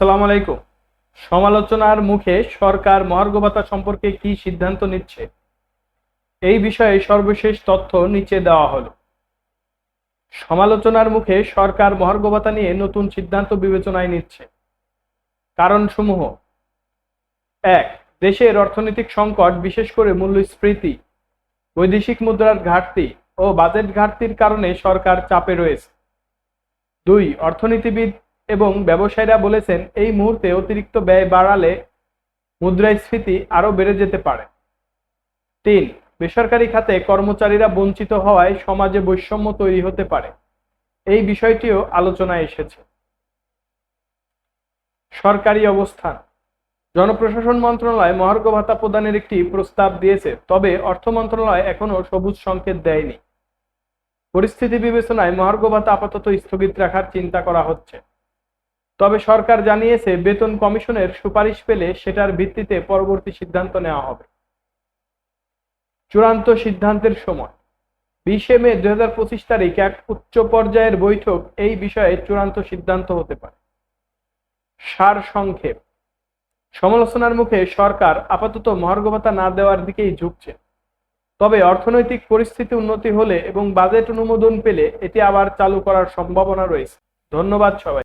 আসসালামু আলাইকুম। সমালোচনার মুখে সরকার মহার্ঘ ভাতা সম্পর্কে কি সিদ্ধান্ত নিচ্ছে? এই বিষয়ে সর্বশেষ তথ্য নিচে দেওয়া হলো। সমালোচনার মুখে সরকার মহার্ঘ ভাতা নিয়ে নতুন সিদ্ধান্ত বিবেচনায় নিচ্ছে। কারণসমূহ। এক, দেশের অর্থনৈতিক সংকট, বিশেষ করে মূল্যস্ফীতি, বৈদেশিক মুদ্রার ঘাটতি ও বাজেট ঘাটতির কারণে সরকার চাপে রয়েছে। দুই, অর্থনীতিবিদ এবং ব্যবসায়ীরা বলেছেন, এই মুহূর্তে অতিরিক্ত ব্যয় বাড়ালে মুদ্রাস্ফীতি আরও বেড়ে যেতে পারে। তিন, বেসরকারি খাতে কর্মচারীরা বঞ্চিত হওয়ায় সমাজে বৈষম্য তৈরি হতে পারে। এই বিষয়টিও আলোচনায় এসেছে। সরকারি অবস্থান। জনপ্রশাসন মন্ত্রণালয় মহার্ঘ ভাতা প্রদানের একটি প্রস্তাব দিয়েছে, তবে অর্থ মন্ত্রণালয় এখনও সবুজ সংকেত দেয়নি। পরিস্থিতি বিবেচনায় মহার্ঘ ভাতা আপাতত স্থগিত রাখার চিন্তা করা হচ্ছে। তবে সরকার জানিয়েছে বেতন কমিশনের সুপারিশ পেলে সেটার ভিত্তিতে পরবর্তী সিদ্ধান্ত নেওয়া হবে। চূড়ান্ত সিদ্ধান্তের সময়। বিশে মে দুই হাজার পঁচিশ তারিখ এক উচ্চ পর্যায়ের বৈঠক এই বিষয়ে চূড়ান্ত সিদ্ধান্ত হতে পারে। সার সংক্ষেপ। সমালোচনার মুখে সরকার আপাতত মহার্ঘ ভাতা না দেওয়ার দিকেই ঝুঁকছে। তবে অর্থনৈতিক পরিস্থিতি উন্নতি হলে এবং বাজেট অনুমোদন পেলে এটি আবার চালু করার সম্ভাবনা রয়েছে। ধন্যবাদ সবাই